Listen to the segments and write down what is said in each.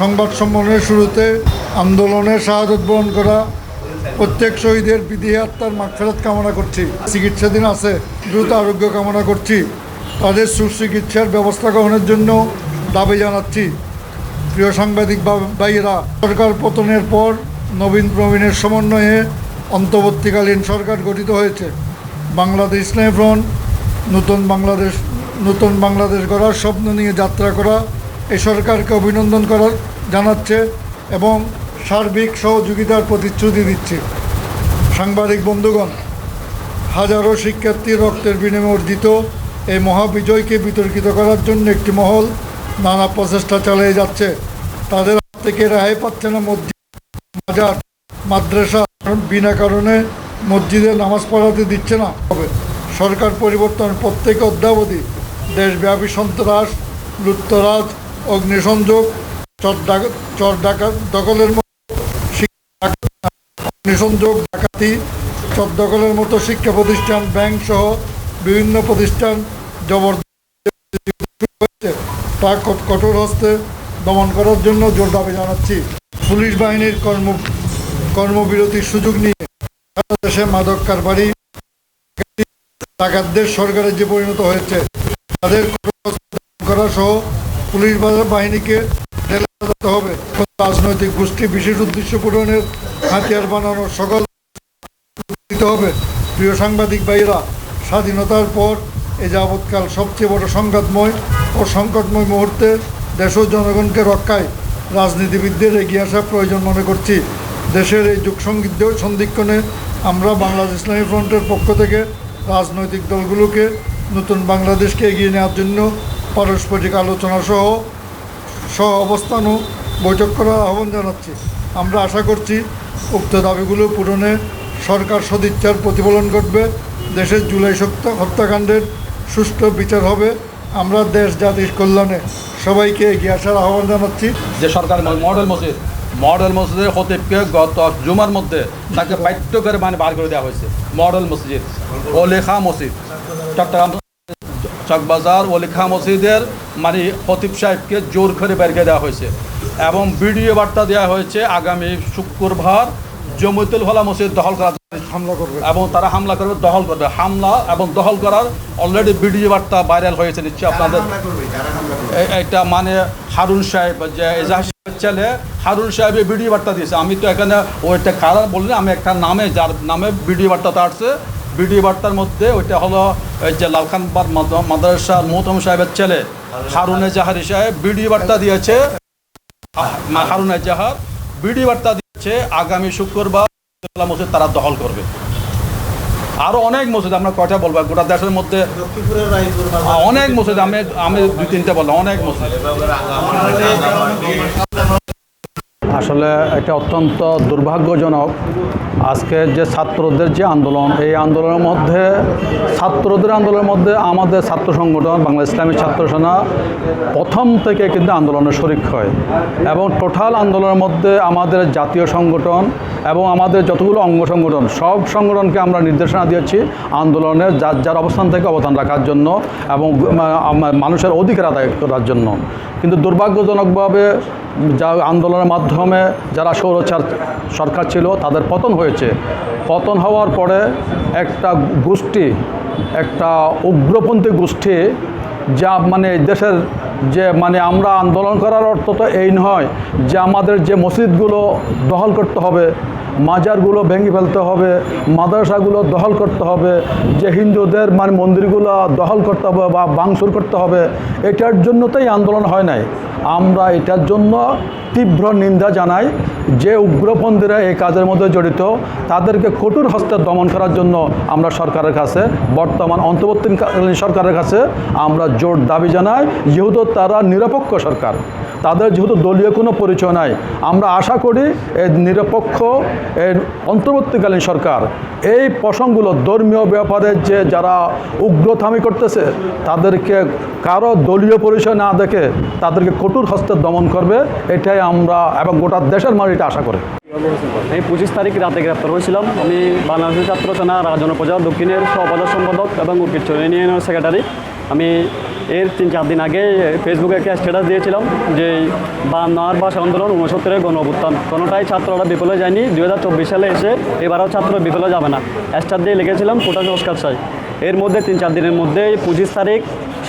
সংবাদ সম্মেলনের শুরুতে আন্দোলনের শাহাদত বরণ করা প্রত্যেক শহীদের বিধি আত্মার মাগফেরত কামনা করছি। চিকিৎসাধীন আছে, দ্রুত আরোগ্য কামনা করছি। তাদের সুচিকিৎসার ব্যবস্থা গ্রহণের জন্য দাবি জানাচ্ছি। প্রিয় সাংবাদিক ভাইয়েরা, সরকার পতনের পর নবীন প্রবীণের সমন্বয়ে অন্তর্বর্তীকালীন সরকার গঠিত হয়েছে। বাংলাদেশ ইসলামী ফ্রন্ট, নতুন বাংলাদেশ নতুন বাংলাদেশ গড়ার স্বপ্ন নিয়ে যাত্রা করা এই সরকারকে অভিনন্দন করার জানাচ্ছে এবং সার্বিক সহযোগিতার প্রতিশ্রুতি দিচ্ছে। সাংবাদিক বন্ধুগণ, হাজারো শিক্ষার্থীর রক্তের বিনিময়ে অর্জিত এই মহাবিজয়কে বিতর্কিত করার জন্য একটি মহল নানা প্রচেষ্টা চালিয়ে যাচ্ছে। তাদের হাত থেকে রেহাই পাচ্ছে না মসজিদ মাজার মাদ্রাসা বিনা কারণে মসজিদে নামাজ পড়াতে দিচ্ছে না। হবে সরকার পরিবর্তন প্রত্যেক অদ্যাবধি দেশব্যাপী সন্ত্রাস লুপ্তরাজ অগ্নিসংযোগ চর ডাকা দখলের মতো অগ্নিসংযোগ, ডাকাতি চর দখলের মতো শিক্ষা প্রতিষ্ঠান, ব্যাংক সহ বিভিন্ন প্রতিষ্ঠান জবরদস্তি তা কঠ- কঠোর হস্তে দমন করার জন্য জোর দাবি জানাচ্ছি। পুলিশ বাহিনীর কর্ম কর্মবিরতির সুযোগ নিয়ে সারা দেশে মাদক কারবারি ডাকাতদের সরকারের যে পরিণত হয়েছে, তাদের করা সহ পুলিশ বাহিনীকে হাজতে হবে। রাজনৈতিক গোষ্ঠী বিশেষ উদ্দেশ্য পূরণের হাতিয়ার বানানোর সকল দিতে হবে। প্রিয় সাংবাদিক ভাইয়েরা, স্বাধীনতার পর এ যাবৎকাল সবচেয়ে বড় সংঘাতময় ও সংকটময় মুহূর্তে দেশ জনগণকে রক্ষায় রাজনীতিবিদদের এগিয়ে আসা প্রয়োজন মনে করছি। দেশের এই যুগ সংগীত সন্ধিক্ষণে আমরা বাংলাদেশ ইসলামী ফ্রন্টের পক্ষ থেকে রাজনৈতিক দলগুলোকে নতুন বাংলাদেশকে এগিয়ে নেওয়ার জন্য পারস্পরিক আলোচনা সহ সহ অবস্থানও বৈঠক করার আহ্বান জানাচ্ছি। আমরা আশা করছি উক্ত দাবিগুলো পূরণে সরকার সদিচ্ছার প্রতিফলন ঘটবে, দেশের জুলাই হত্যাকাণ্ডের সুষ্ঠু বিচার হবে, আমরা দেশ জাতির কল্যাণে সবাইকে এগিয়ে আসার আহ্বান জানাচ্ছি। যে সরকার মডেল মসজিদ, মডেল মসজিদের হতিবকে গত জুমার মধ্যে তাকে বাধ্য করে মানে বার করে দেওয়া হয়েছে, মডেল মসজিদ, ও লেখা মসজিদ। চট্টগ্রাম চকবাজার ও লেখা মসজিদের মানে হতিব সাহেবকে জোর করে বের করে দেওয়া হয়েছে এবং ভিডিও বার্তা দেওয়া হয়েছে আগামী শুক্রবার জমিতুল হলা মসজিদ দখল করা হামলা করবে। এবং তারা হামলা করবে দখল করবে। হামলা এবং দখল করার অলরেডি ভিডিও বার্তা ভাইরাল হয়েছে নিশ্চয়ই আপনাদের। এটা মানে হারুন সাহেব যে ছেলে হারুন সাহেবের ভিডিও বার্তা দিয়েছে। আমি তো এখানে ওইটা কারা বললেন আমি একটা নামে যার নামে ভিডিও বার্তাটা আসছে ভিডিও বার্তার মধ্যে ওইটা হলো ওই যে লালখানবার মাদ- মাদ্রাসার মোহতম সাহেবের ছেলে হারুন জাহারি সাহেব ভিডিও বার্তা দিয়েছে। হারুন জাহার ভিডিও বার্তা দিয়েছে আগামী শুক্রবার মসজিদ তারা দখল করবে। আরও অনেক মসজিদ আমরা কয়টা বলব? গোটা দেশের মধ্যে অনেক মসজিদ আমি আমি দুই তিনটা বললাম অনেক মসজিদ। আসলে এটা অত্যন্ত দুর্ভাগ্যজনক। আজকে যে ছাত্রদের যে আন্দোলন, এই আন্দোলনের মধ্যে, ছাত্রদের আন্দোলনের মধ্যে আমাদের ছাত্র সংগঠন বাংলা ইসলামী ছাত্র সেনা প্রথম থেকে কিন্তু আন্দোলনে শরিক হয়। এবং টোটাল আন্দোলনের মধ্যে আমাদের জাতীয় সংগঠন এবং আমাদের যতগুলো অঙ্গ সংগঠন, সব সংগঠনকে আমরা নির্দেশনা দিয়েছি আন্দোলনের যার যার অবস্থান থেকে অবদান রাখার জন্য এবং মানুষের অধিকার আদায় করার জন্য। কিন্তু দুর্ভাগ্যজনকভাবে যা আন্দোলনের মাধ্যমে যারা সৌরচার সরকার ছিল, তাদের পতন হয়েছে। পতন হওয়ার পরে একটা গোষ্ঠী, একটা উগ্রপন্থী গোষ্ঠী, যা মানে দেশের যে মানে আমরা আন্দোলন করার অর্থ তো এই নয় যে আমাদের যে মসজিদগুলো দখল করতে হবে, মাজারগুলো ভেঙে ফেলতে হবে, মাদ্রাসাগুলো দখল করতে হবে, যে হিন্দুদের মানে মন্দিরগুলো দখল করতে হবে বা বাংসুর করতে হবে, এটার জন্য তো এই আন্দোলন হয় নাই। আমরা এটার জন্য তীব্র নিন্দা জানাই যে উগ্রপন্থীরা এই কাজের মধ্যে জড়িত, তাদেরকে কঠোর হস্তে দমন করার জন্য আমরা সরকারের কাছে, বর্তমান অন্তর্বর্তীকালীন সরকারের কাছে আমরা জোর দাবি জানাই। যেহেতু তারা নিরপেক্ষ সরকার। তাদের যেহেতু দলীয় কোনো পরিচয় নাই, আমরা আশা করি নিরপেক্ষ অন্তর্বর্তীকালীন সরকার এই প্রসঙ্গগুলো ধর্মীয় ব্যাপারে যে যারা উগ্রথামি করতেছে, তাদেরকে কারও দলীয় পরিচয় না দেখে তাদেরকে কঠোর হস্তে দমন করবে, এটাই আমরা এবং গোটা দেশের মানুষ এটা আশা করে। আমি পঁচিশ তারিখ রাতে গ্রেপ্তার হয়েছিলাম। আমি বাংলাদেশের ছাত্র সেনা রাজন উপজেলা দক্ষিণের সহপ্রধান সম্পাদক এবং উকিল ইউনিয়নের সেক্রেটারি আমি এর তিন চার দিন আগে ফেসবুকে একটা স্ট্যাটাস দিয়েছিলাম যে বান্নার ভাষা আন্দোলন উনসত্তরের গণ অভ্যুত্থান। কোনোটাই ছাত্ররা বিফলে যায়নি। দু হাজার চব্বিশ সালে এসে এবারও ছাত্র বিফলে যাবে না। স্টার দিয়ে লিখেছিলাম কোটা সংস্কার চাই। এর মধ্যে তিন চার দিনের মধ্যে পঁচিশ তারিখ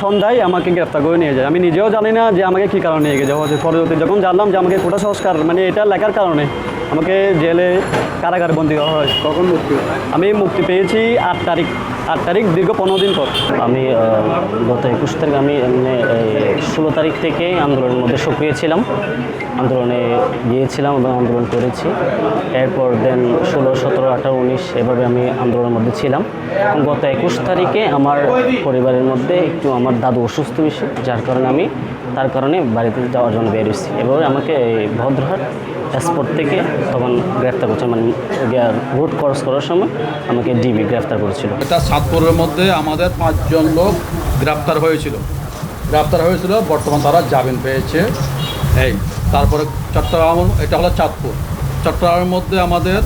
সন্ধ্যায় আমাকে গ্রেপ্তার করে নিয়ে যায়। আমি নিজেও জানি না যে আমাকে কী কারণে নিয়ে গেছে। হচ্ছে পরবর্তী যখন জানলাম যে আমাকে কোটা সংস্কার মানে এটা লেখার কারণে আমাকে জেলে কারাগার বন্দি করা হয়। কখন মুক্তি আমি মুক্তি পেয়েছি আট তারিখ। আট তারিখ দীর্ঘ পনেরো দিন পর। আমি গত একুশ তারিখ আমি এমনি ষোলো তারিখ থেকে আন্দোলনের মধ্যে সক্রিয় ছিলাম। আন্দোলনে গিয়েছিলাম এবং আন্দোলন করেছি। এরপর দেন ষোলো সতেরো আঠারো উনিশ এভাবে আমি আন্দোলনের মধ্যে ছিলাম। এবং গত একুশ তারিখে আমার পরিবারের মধ্যে একটু আমার দাদু অসুস্থ বেশি যার কারণে আমি তার কারণে বাড়িতে যাওয়ার জন্য বেরিয়েছি এভাবে আমাকে এই ভদ্রহাট এয়ারপোর্ট থেকে তখন গ্রেফতার করছে মানে রুট ক্রস করার সময় আমাকে ডিবি গ্রেফতার করেছিল। সাতপুরের মধ্যে আমাদের পাঁচজন লোক গ্রেপ্তার হয়েছিল। গ্রেপ্তার হয়েছিল, বর্তমান তারা জামিন পেয়েছে। এই, তারপরে চট্টগ্রাম, এটা হলো চাঁদপুর। চট্টগ্রামের মধ্যে আমাদের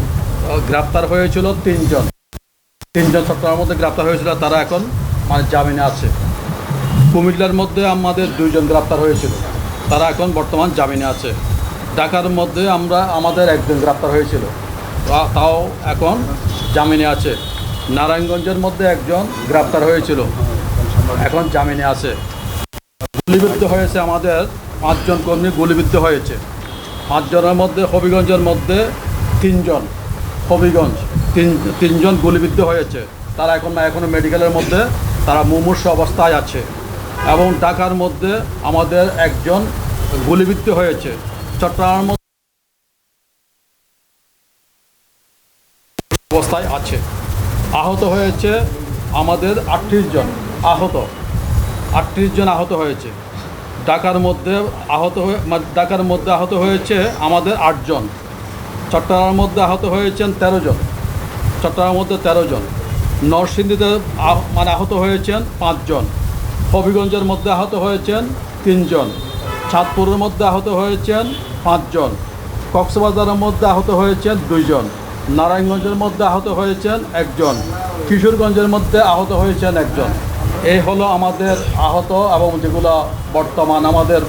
গ্রেপ্তার হয়েছিল তিনজন। তিনজন চট্টগ্রামের মধ্যে গ্রেপ্তার হয়েছিল, তারা এখন মানে জামিনে আছে। কুমিল্লার মধ্যে আমাদের দুইজন গ্রেপ্তার হয়েছিল। তারা এখন বর্তমান জামিনে আছে। ঢাকার মধ্যে আমরা, আমাদের একজন গ্রেপ্তার হয়েছিল। তাও এখন জামিনে আছে। নারায়ণগঞ্জের মধ্যে একজন গ্রেপ্তার হয়েছিল। এখন জামিনে আছে। গুলিবিদ্ধ হয়েছে আমাদের পাঁচজন কর্মী গুলিবিদ্ধ হয়েছে। পাঁচজনের মধ্যে হবিগঞ্জের মধ্যে তিনজন, হবিগঞ্জ তিন, তিনজন গুলিবিদ্ধ হয়েছে। তারা এখন এখনও মেডিকেলের মধ্যে, তারা মুমূর্ষ অবস্থায় আছে। এবং ঢাকার মধ্যে আমাদের একজন গুলিবিদ্ধ হয়েছে। চট্টগ্রামের মধ্যে অবস্থায় আছে। আহত হয়েছে আমাদের আটত্রিশ জন, আহত। আটত্রিশ জন আহত হয়েছে। ঢাকার মধ্যে আহত হয়ে মানে ঢাকার মধ্যে আহত হয়েছে আমাদের আটজন চট্টগ্রামের মধ্যে আহত হয়েছেন তেরো জন। চট্টগ্রামের মধ্যে তেরো জন। নরসিংদীতে মানে আহত হয়েছেন পাঁচজন হবিগঞ্জের মধ্যে আহত হয়েছেন তিনজন চাঁদপুরের মধ্যে আহত হয়েছেন পাঁচজন কক্সবাজারের মধ্যে আহত হয়েছেন দুইজন নারায়ণগঞ্জের মধ্যে আহত হয়েছেন একজন, কিশোরগঞ্জের মধ্যে আহত হয়েছেন একজন। এই হলো আমাদের আহত এবং যেগুলো বর্তমান আমাদের